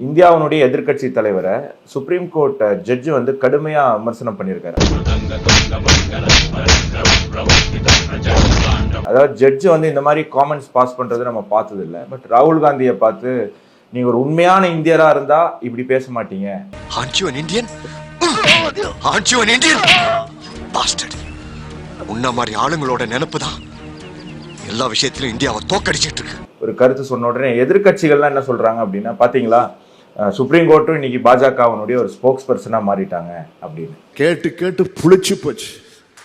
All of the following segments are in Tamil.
இந்தியாவினுடைய எதிர்க்கட்சி தலைவரை சுப்ரீம் கோர்ட் ஜட்ஜு வந்து கடுமையா விமர்சனம் பண்ணியிருக்காரு. அதாவது ஜட்ஜு வந்து இந்த மாதிரி காமெண்ட்ஸ் பாஸ் பண்றது நம்ம பார்த்தது இல்ல பட் ராகுல் காந்தியை பார்த்து நீங்க ஒரு உண்மையான இந்தியரா இருந்தா இப்படி பேச மாட்டீங்க. உன்ன மாதிரி ஆளுங்களோட நினைப்பு தான். எல்லா விஷயத்திலும் இந்தியாவை தோக்கடிச்சிட்டு இருக்கு. ஒரு கருத்து சொன்ன உடனே எதிர்க்கட்சிகள்லாம் என்ன சொல்றாங்க அப்படின்னா பாத்தீங்களா? சுப்ரீம் கோர்ட்டும் இன்னைக்கு பாஜகவினுடைய ஒரு ஸ்போக்ஸ் பர்சனா மாறிட்டாங்க அப்படின்னு. கேட்டு கேட்டு புளிச்சு போச்சு.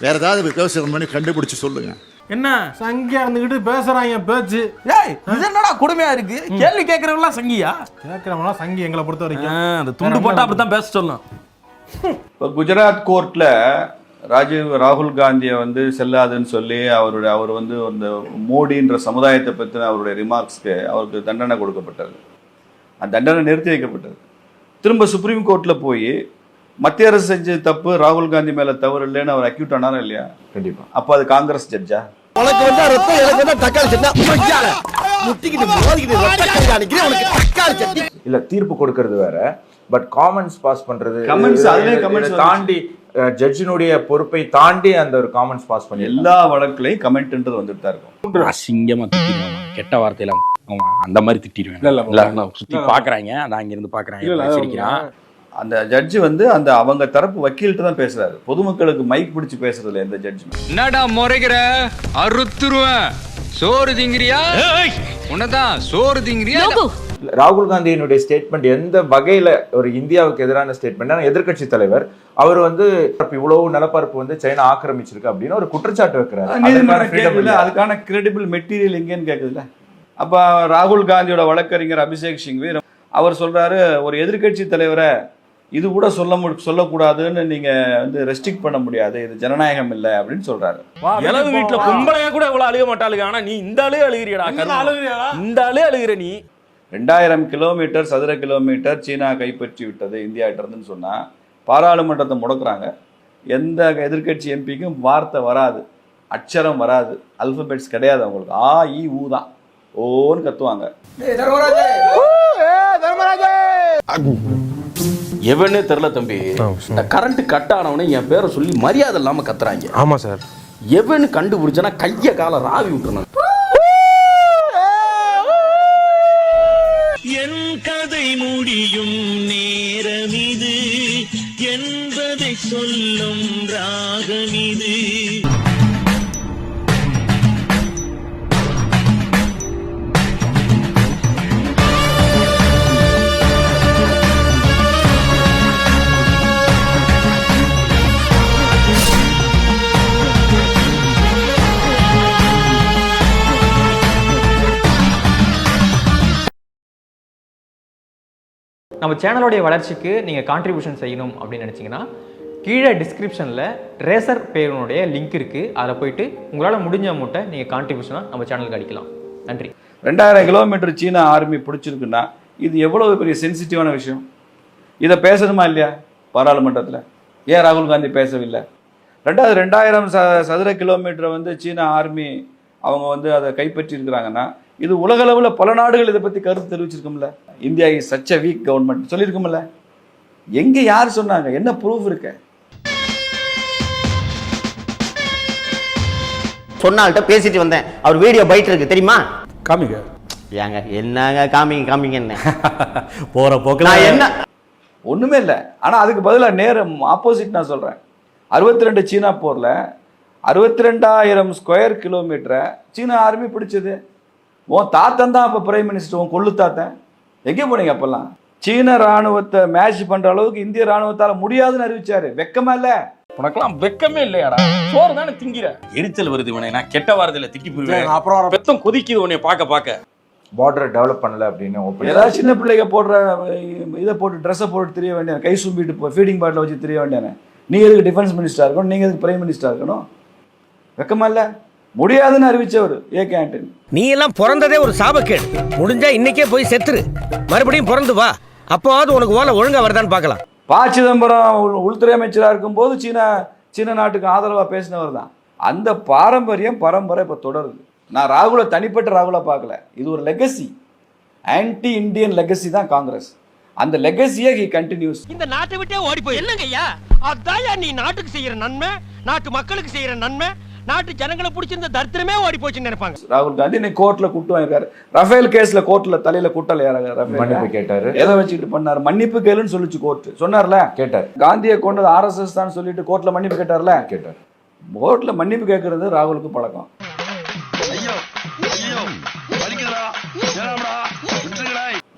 வேற ஏதாவது விவசாயம் பண்ணி கண்டுபிடிச்சு சொல்லுங்க. என்ன? சங்கியா இருந்துகிட்டு பேசுறாங்க பேச்சு. ஏய் இது என்னடா கொடுமையா இருக்கு? கேள்வி கேட்கறவங்களாம் சங்கியா? கேட்கறவங்களாம் சங்கி எங்களை பொறுத்த வரைக்கும் அந்த துண்டு போட்டா அப்படித்தான் பேச சொல்லும். இப்போ குஜராத் கோர்ட்ல ராஜீவ் ராகுல் காந்தியை வந்து செல்லாதுன்னு சொல்லி அவருடைய அவர் வந்து அந்த மோடின்ற சமுதாயத்தை பற்றின அவருடைய ரிமார்க்ஸ்க்கு அவருக்கு தண்டனை கொடுக்கப்பட்டது. அந்த தண்டனை நிறுத்தி வைக்கப்பட்டது. திரும்ப சுப்ரீம் கோர்ட்டில் போய் மத்திய அரசு செஞ்ச தப்பு ராகுல் காந்தி மேலே தவறு இல்லைன்னு அவர் அக்யூட் ஆனாரா இல்லையா? கண்டிப்பா. அப்போ அது காங்கிரஸ் ஜட்ஜா உனக்கு வந்தா ரத்தம் எனக்கு வந்தா தக்காளி சட்னி. இல்ல தீர்ப்பு கொடுக்கறது வேற. பட் காமெண்ட்ஸ் பாஸ் பண்றது இது- அதுலயே இதை தாண்டி ஜட்ஜினுடைய பொறுப்பை தாண்டி அந்த ஒரு காமெண்ட்ஸ் பாஸ் பண்ணி எல்லா வழக்குலையும் கமெண்ட்ன்றது வந்துட்டு தான் இருக்கும். அசிங்கமா கெட்ட வார்த்தையில ஆமா அந்த மாதிரி திட்டிடுவேன் இல்ல நான் சுத்தி பாக்குறாங்க நான் அங்க இருந்து பாக்குறாங்க சிரிக்கிறான். அந்த ஜட்ஜி வந்து அந்த அவங்க தரப்பு வக்கீல்கிட்ட தான் பேசுறாரு. பொதுமக்களுக்கு மைக் பிடிச்சு பேசுறது இல்லை எந்த ஜட்ஜுமே என்னடா முறைகிற அறுத்துருவேன் சோறு திங்கிறியா? உன்னதான் சோறு திங்கிறியா? ராகுல் காந்தியினுடைய ஸ்டேட்மெண்ட் எந்த வகையில ஒரு இந்தியாவுக்கு எதிரான ஸ்டேட்மெண்ட் எதிர்க்கட்சி தலைவர் அவர் வந்து இப்ப இவ்வளவு நிலப்பரப்பு வந்து சைனா ஆக்கிரமிச்சிருக்கு அப்படின்னு ஒரு குற்றச்சாட்டு வைக்கிறாரு. அதுக்கான கிரெடிபிள் மெட்டீரியல் எங்கேன்னு கேட்குதுல அப்ப ராகுல் காந்தியோட வழக்கறிஞர் அபிஷேக் சிங்வி அவர் சொல்றாரு ஒரு எதிர்க்கட்சி தலைவரை இது கூட சொல்ல மு சொல்லக்கூடாதுன்னு நீங்க வந்து ரெஸ்ட்ரிக்ட் பண்ண முடியாது இது ஜனநாயகம் இல்லை அப்படின்னு சொல்றாரு. இளவு வீட்டுல பொம்பளைங்க கூட இவ்வளவு அழுக மாட்டாளுங்க ஆனா நீ இந்த ஆளே அழுகிறியடா? இந்த ஆளே அழுகிற நீ. ரெண்டாயிரம் கிலோமீட்டர் சதுர கிலோமீட்டர் சீனா கைப்பற்றி விட்டது இந்தியா இருந்துன்னு சொன்னா பாராளுமன்றத்தை முடக்குறாங்க. எந்த எதிர்க்கட்சி எம்பிக்கும் வார்த்தை வராது அட்சரம் வராது அல்பபெட்ஸ் கிடையாது அவங்களுக்கு. ஆ இ ஊ தான். ஓன்னு கத்துவாங்க. எவனே தெரியல தம்பி. இந்த கரண்ட் கட் ஆனவனே என் பேரை சொல்லி மரியாதை இல்லாம கத்துறாங்க. ஆமா சார். எவனு கண்டுபிடிச்சனா கைய கால ராவி விட்டுறணும். என் கதை முடியும் நேரம் இது என்பதை சொல்லும் ராகம் இது நம்ம சேனலோடைய வளர்ச்சிக்கு நீங்கள் கான்ட்ரிபியூஷன் செய்யணும் அப்படின்னு நினச்சிங்கன்னா கீழே டிஸ்கிரிப்ஷனில் ரேசர் பேருனுடைய லிங்க் இருக்குது அதில் போயிட்டு உங்களால் முடிஞ்ச அமௌண்ட்டை நீங்கள் கான்ட்ரிபியூஷனாக நம்ம சேனலுக்கு அடிக்கலாம். நன்றி. ரெண்டாயிரம் கிலோமீட்டர் சீனா ஆர்மி பிடிச்சிருக்குன்னா இது எவ்வளவு பெரிய சென்சிட்டிவான விஷயம்? இதை பேசணுமா இல்லையா? பாராளுமன்றத்தில். ஏன் ராகுல் காந்தி பேசவில்லை? ரெண்டாவது ரெண்டாயிரம் ச சதுர கிலோமீட்டரை வந்து சீனா ஆர்மி அவங்க வந்து அதை கைப்பற்றி இருக்கிறாங்கன்னா இது உலகளவில் பல நாடுகள் இதை பற்றி கருத்து தெரிவிச்சிருக்கும்ல. India is such a weak government சொல்லியிருக்கும்ல. எங்கே யார் சொன்னாங்க? என்ன ப்ரூஃப் இருக்கு? சொன்னால்கிட்ட பேசிட்டு வந்தேன். அவர் வீடியோ பைட் இருக்கு தெரியுமா? காமிங்க. ஏங்க என்னங்க காமிங்க காமிங்க என்ன? போற போக்குல நான் என்ன? ஒன்றுமே இல்லை. ஆனால் அதுக்கு பதிலாக நேரம் ஆப்போசிட் நான் சொல்கிறேன் அறுபத்தி ரெண்டு சீனா போரில் அறுபத்தி ரெண்டாயிரம் ஸ்கொயர் கிலோமீட்டரை சீனா ஆர்மி பிடிச்சது. உன் தாத்தன் தான் அப்போ பிரைம் மினிஸ்டர் உன் கொள்ளு தாத்தன். எங்கே போனீங்க அப்போல்லாம்? சீன ராணுவத்தை மேட்ச் பண்ணுற அளவுக்கு இந்திய ராணுவத்தால் முடியாதுன்னு அறிவிச்சாரு. வெக்கமா இல்லை? உனக்கெல்லாம் வெக்கமே இல்லையாடா. சோறு தானே திங்கிற. எரிச்சல் வருது இவனை. நான் கெட்ட வாரத்துல திட்டி போயிருவேன் அப்புறம் பெத்தம் கொதிக்குது உன்னை பார்க்க பார்க்க. பார்டரை டெவலப் பண்ணல அப்படின்னு open- ஏதாவது சின்ன பிள்ளைங்க போடுற இதை போட்டு ட்ரெஸ்ஸை போட்டு தெரிய வேண்டிய கை சும்பிட்டு போ ஃபீடிங் பாட்டில் வச்சு தெரிய வேண்டியானே நீ எதுக்கு டிஃபென்ஸ் மினிஸ்டராக இருக்கணும்? நீங்கள் எதுக்கு பிரைம் மினிஸ்டராக இருக்கணும்? வெக்கமா இல்லை? முடியாதுன்னு அறிவிச்சவர் ஏ கே ஆண்டனி நீ எல்லாம் பிறந்ததே ஒரு சாபக்கேடு. முடிஞ்சா இன்னைக்கே போய் செத்துரு. மறுபடியும் பிறந்து வா. அப்போவாவது உனக்கு ஓலை ஒழுங்கா வருதான்னு பார்க்கலாம். ப சிதம்பரம் உள்- உள்துறை அமைச்சராக இருக்கும்போது சீனா சீன நாட்டுக்கு ஆதரவாக பேசினவர் தான். அந்த பாரம்பரியம் பரம்பரை இப்போ தொடருது. நான் ராகுலை தனிப்பட்ட ராகுலை பார்க்கல. இது ஒரு லெகசி ஆன்டி இந்தியன் லெகசி தான் காங்கிரஸ். அந்த லெகசியை ஹி கண்டினியூஸ் இந்த நாட்டை விட்டே ஓடி போய் என்னங்க ஐயா அதான் நீ நாட்டுக்கு செய்யற நன்மை நாட்டு மக்களுக்கு செய்யற நன்மை நாட்டு ஜனங்களை பிடிச்சிருந்த தரித்திரமே ஓடி போச்சுன்னு நினைப்பாங்க. ராகுல் காந்தி இன்னைக்கு கோர்ட்ல கூட்டு வாங்கிருக்காரு ரஃபேல் கேஸ்ல கோர்ட்ல தலையில கூட்டல மன்னிப்பு கேட்டாரு. எதை வச்சுக்கிட்டு பண்ணாரு? மன்னிப்பு கேளுன்னு சொல்லிச்சு கோர்ட் சொன்னார்ல? கேட்டார். காந்தியை கொண்டது ஆர்எஸ்எஸ் தான் சொல்லிட்டு கோர்ட்ல மன்னிப்பு கேட்டார்ல? கேட்டார். கோர்ட்ல மன்னிப்பு கேட்கறது ராகுலுக்கு பழக்கம்.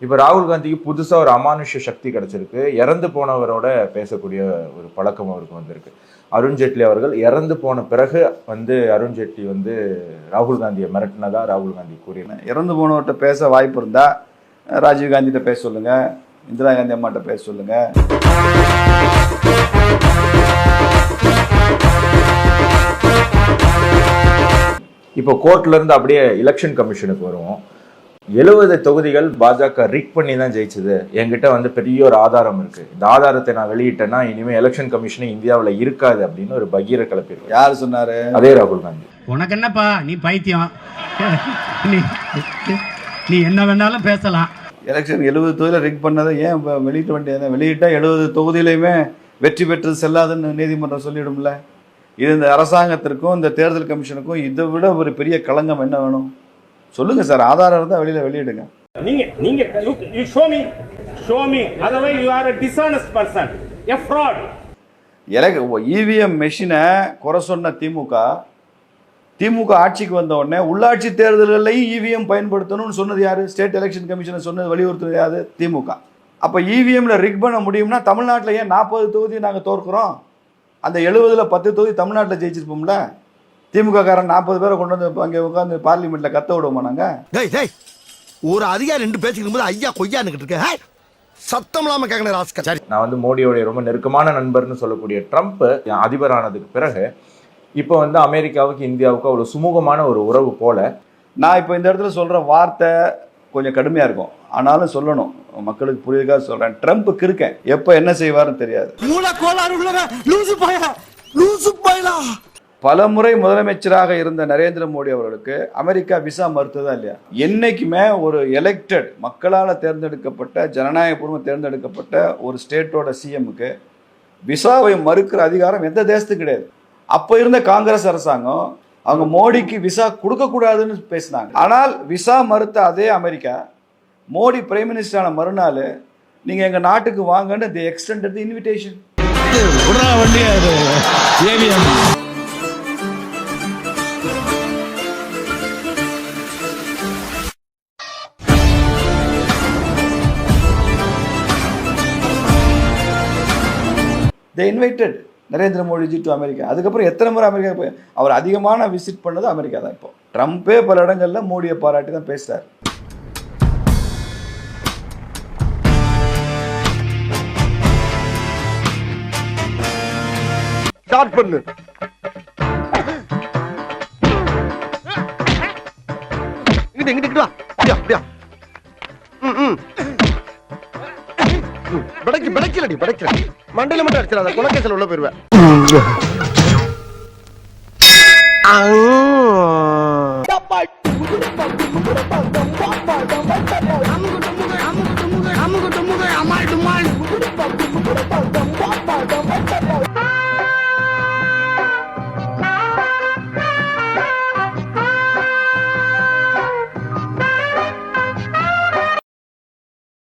இப்ப ராகுல் காந்திக்கு புதுசா ஒரு அமானுஷ்ய சக்தி கிடைச்சிருக்கு. இறந்து போனவரோட பேசக்கூடிய ஒரு பழக்கம் அவருக்கு வந்திருக்கு. அருண் ஜேட்லி அவர்கள் இறந்து போன பிறகு வந்து அருண் ஜேட்லி வந்து ராகுல் காந்தியை மிரட்டினதா ராகுல் காந்தி கூறினார். இறந்து போனவர்கிட்ட பேச வாய்ப்பு இருந்தா ராஜீவ் காந்திகிட்ட பேச சொல்லுங்க இந்திரா காந்தி அம்மாட்ட பேச சொல்லுங்க. இப்போ கோர்ட்ல இருந்து அப்படியே எலெக்ஷன் கமிஷனுக்கு வருவோம். எழுபது தொகுதிகள் பாஜக ரிக் பண்ணி தான் ஜெயிச்சது. என்கிட்ட வந்து பெரிய ஒரு ஆதாரம் இருக்கு. இந்த ஆதாரத்தை நான் வெளியிட்டேன்னா இனிமே எலெக்ஷன் கமிஷனே இந்தியாவுல இருக்காது அப்படின்னு ஒரு பகீர கிளப்பிடுவார் யார் சொன்னாரு? அதே ராகுல் காந்தி. உனக்கு என்னப்பா? நீ பைத்தியம். நீ நீ என்ன வேணாலும் பேசலாம். எலெக்ஷன் எழுபது தொகுதியில் ரிக் பண்ணதை ஏன் இப்ப வெளியிட்ட வேண்டியது? வெளியிட்டா எழுபது தொகுதியிலையுமே வெற்றி பெற்றது செல்லாதுன்னு நீதிமன்றம் சொல்லிடும்ல. இது இந்த அரசாங்கத்திற்கும் இந்த தேர்தல் கமிஷனுக்கும் இதை விட ஒரு பெரிய களங்கம் என்ன வேணும்? சொல்லுங்க சார் ஆதாரம் இருந்தால் வெளியில வெளியிடுங்க. நீங்க நீங்க you show me show me otherwise you are a dishonest person. A fraud. EVM மெஷினை குறை சொன்ன திமுக திமுக ஆட்சிக்கு வந்த உடனே உள்ளாட்சி தேர்தல்களையும் இவிஎம் பயன்படுத்தணும்னு சொன்னது யாரு? ஸ்டேட் எலெக்ஷன் கமிஷனை சொன்னது வலியுறுத்துறது யாரு? திமுக. அப்போ இவிஎம்ல ரிக் பண்ண முடியும்னா தமிழ்நாட்டில் ஏன் நாற்பது தொகுதி நாங்கள் தோற்கிறோம்? அந்த எழுபதுல பத்து தொகுதி தமிழ்நாட்டில் ஜெயிச்சிருப்போம்ல? திமுக காரன் நாற்பது பேரை கொண்டு வந்து அங்கே உட்காந்து பார்லிமெண்ட்ல கத்த விடுவோமா டேய் ஒரு அதிகாரி ரெண்டு பேசிக்கும் போது ஐயா கொய்யான்னு இருக்க சத்தம் இல்லாம கேட்கணும் ராஸ்கர் சரி. நான் வந்து மோடியோடைய ரொம்ப நெருக்கமான நண்பர்னு சொல்லக்கூடிய ட்ரம்ப் அதிபரானதுக்கு பிறகு இப்போ வந்து அமெரிக்காவுக்கு இந்தியாவுக்கு அவ்வளவு சுமூகமான ஒரு உறவு போல. நான் இப்போ இந்த இடத்துல சொல்ற வார்த்தை கொஞ்சம் கடுமையா இருக்கும். ஆனாலும் சொல்லணும். மக்களுக்கு புரியுதுக்காக சொல்றேன். ட்ரம்ப் கிருக்கேன் எப்போ என்ன செய்வாருன்னு தெரியாது. மூல கோளாறு உள்ளவன் லூசு பாயா லூசு பாயலா பல முறை முதலமைச்சராக இருந்த நரேந்திர மோடி அவர்களுக்கு அமெரிக்கா விசா மறுத்ததா இல்லையா? என்னைக்குமே ஒரு எலெக்டட் மக்களால் தேர்ந்தெடுக்கப்பட்ட ஜனநாயகபூர்வம் தேர்ந்தெடுக்கப்பட்ட ஒரு ஸ்டேட்டோட சிஎம்முக்கு விசாவை மறுக்கிற அதிகாரம் எந்த தேசத்துக்கு கிடையாது. அப்போ இருந்த காங்கிரஸ் அரசாங்கம் அவங்க மோடிக்கு விசா கொடுக்கக்கூடாதுன்னு பேசினாங்க. ஆனால் விசா மறுத்த அதே அமெரிக்கா மோடி பிரைம் மினிஸ்டரான மறுநாள் நீங்கள் எங்கள் நாட்டுக்கு வாங்கன்னு the extended the invitation they invited Narendra Modiji to America அதுக்கப்புறம் எத்தனை முறை அமெரிக்கா போய் அவர் அதிகமான விசிட் பண்ணது அமெரிக்கா தான் இப்போ. ட்ரம்ப்பே பல இடங்கள்ல மோடியை பாராட்டி தான் பேசுகிறார் ஸ்டார்ட் பண்ணு. இங்கிட்டு இங்கிட்டு வா. அப்படியா அப்படியா ம் ம். படைக்கு படைக்கலடி மண்டையில மட்டும் அடிச்சிடாத குலக்கேசல் உள்ள போயிருவேன்.